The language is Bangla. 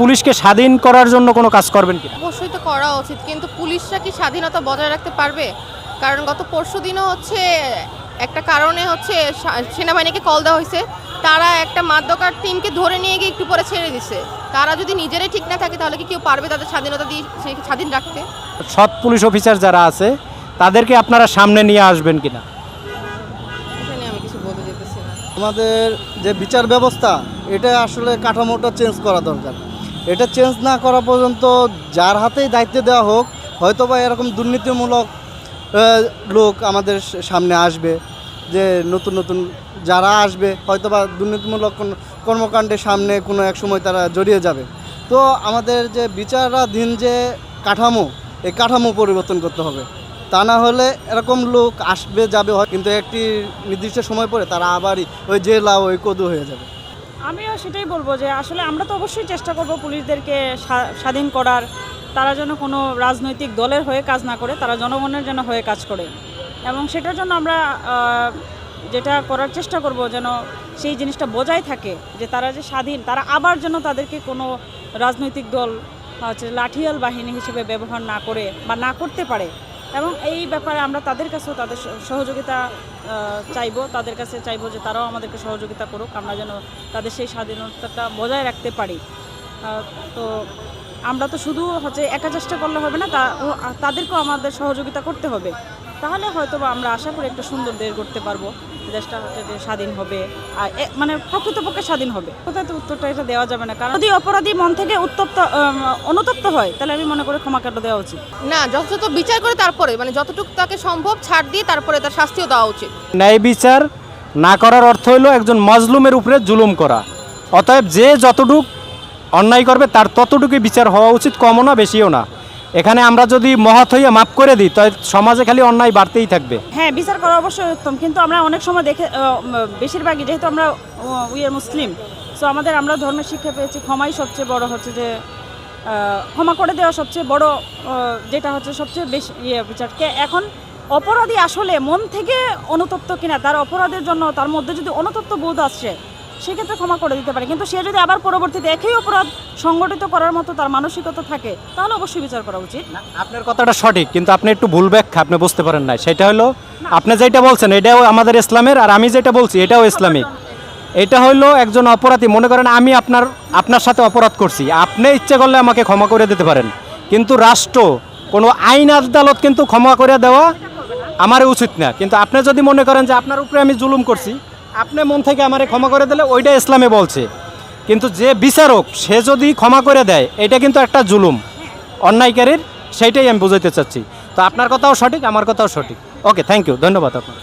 পুলিশকে স্বাধীন করার জন্য কোনো কাজ করবেন কিনা? অবশ্যই তো করা উচিত কিন্তু পুলিশরা কি স্বাধীনতা বজায় রাখতে পারবে? কারণ গত পরশু দিনও হচ্ছে একটা কারণে হচ্ছে সেনাবাহিনীকে কল দেওয়া হয়েছে। তারা একটা মাদ্যকার টিমকে ধরে নিয়ে গিয়ে একটু পরে ছেড়ে দিছে। তারা যদি নিজেরাই ঠিক না থাকে তাহলে কি কেউ পারবে তাদের স্বাধীনতা দিয়ে সে স্বাধীন রাখতে? সৎ পুলিশ অফিসার যারা আছে তাদেরকে আপনারা সামনে নিয়ে আসবেন কিনা? আমাদের যে বিচার ব্যবস্থা এটা আসলে কাঠামোটা চেঞ্জ করা দরকার। এটা চেঞ্জ না করা পর্যন্ত যার হাতেই দায়িত্ব দেওয়া হোক হয়তো বা এরকম দুর্নীতিমূলক লোক আমাদের সামনে আসবে, যে নতুন নতুন যারা আসবে হয়তো বা দুর্নীতিমূলক কোন কর্মকাণ্ডের সামনে কোনো এক সময় তারা জড়িয়ে যাবে। তো আমাদের যে বিচারাধীন যে কাঠামো, এই কাঠামো পরিবর্তন করতে হবে। তা না হলে এরকম লোক আসবে, যাবে, হয় কিন্তু একটি নির্দিষ্ট সময় পরে তারা আবারই ওই জেলা, ওই কদু হয়ে যাবে। আমিও সেটাই বলব যে আসলে আমরা তো অবশ্যই চেষ্টা করব পুলিশদেরকে স্বাধীন করার, তারা যেন কোনো রাজনৈতিক দলের হয়ে কাজ না করে, তারা জনগণের জন্য হয়ে কাজ করে। এবং সেটার জন্য আমরা যেটা করার চেষ্টা করব যেন সেই জিনিসটা বজায় থাকে, যে তারা যে স্বাধীন, তারা আবার যেন তাদেরকে কোনো রাজনৈতিক দল, হচ্ছে লাঠিয়াল বাহিনী হিসেবে ব্যবহার না করে বা না করতে পারে। এবং এই ব্যাপারে আমরা তাদের কাছেও তাদের সহযোগিতা চাইব। তাদের কাছে চাইব যে তারাও আমাদেরকে সহযোগিতা করুক। আমরা যেন তাদের সেই স্বাধীনতাটা বজায় রাখতে পারি। তো আমরা তো শুধু হচ্ছে একা চেষ্টা করলে হবে না তাদেরকেও আমাদের সহযোগিতা করতে হবে। তাহলে হয়তো বা আমরা আশা করি একটা সুন্দর দেশ গড়তে পারব। দেশটা হচ্ছে যে স্বাধীন হবে। আর এ- মানে প্রকৃতপক্ষে স্বাধীন হবে। কোথায় তো উত্তরটা এটা দেওয়া যাবে না। কারণ যদি অপরাধী মন থেকে উত্তপ্ত অনুতপ্ত হয় তাহলে আমি মনে করি ক্ষমা কাটা দেওয়া উচিত। না যথাযথ বিচার করে তারপরে মানে যতটুকু তাকে সম্ভব ছাড় দিয়ে তারপরে তার শাস্তিও দেওয়া উচিত। ন্যায় বিচার না করার অর্থ হলো একজন মজলুমের উপরে জুলুম করা। অতএব যে যতটুক অন্যায় করবে তার ততটুকুই বিচার হওয়া উচিত কমও না বেশিও না। এখানে আমরা যদি মহৎ হইয়া মাফ করে দিই তাই সমাজে খালি অন্যায় বাড়তেই থাকবে। হ্যাঁ বিচার করা অবশ্যই উত্তম, কিন্তু আমরা অনেক সময় দেখে বেশিরভাগই যেহেতু আমরা উইয়ার মুসলিম সো আমাদের আমরা ধর্মের শিক্ষা পেয়েছি, ক্ষমাই সবচেয়ে বড় হচ্ছে যে ক্ষমা করে দেওয়া সবচেয়ে বড় যেটা হচ্ছে সবচেয়ে বেশি ইয়ে বিচারকে এখন অপরাধী আসলে মন থেকে অনুতপ্ত কিনা, তার অপরাধের জন্য, তার মধ্যে যদি অনুতপ্ত বোধ আসছে সেক্ষেত্রে ক্ষমা করে দিতে পারে। কিন্তু সে যদি আবার পরবর্তীতে একই অপরাধ সংগঠিত করার মতো তার মানসিকতা থাকে তাহলে অবশ্যই বিচার করা উচিত। আপনার কথাটা সঠিক কিন্তু আপনি একটু ভুল ব্যাখ্যা আপনি বুঝতে পারেন না সেটা হলো আপনি যেটা বলছেন এটাও আমাদের ইসলামের আর আমি যেটা বলছি এটাও ইসলামিক। এটা হলো একজন অপরাধী মনে করেন আমি আপনার আপনার সাথে অপরাধ করছি। আপনি ইচ্ছে করলে আমাকে ক্ষমা করে দিতে পারেন। কিন্তু রাষ্ট্র কোনো আইন আদালত কিন্তু ক্ষমা করে দেওয়া আমার উচিত না। কিন্তু আপনি যদি মনে করেন যে আপনার উপরে আমি জুলুম করছি আপনি মন থেকে আমারে ক্ষমা করে দিলে ওইটা ইসলামে বলছে। কিন্তু যে বিচারক, সে যদি ক্ষমা করে দেয়, এটা কিন্তু একটা জুলুম। অন্যায়কারীর, সেইটাই আমি বুঝাইতে চাচ্ছি। তো আপনার কথাও সঠিক, আমার কথাও সঠিক। ওকে থ্যাংক ইউ ধন্যবাদ আপনার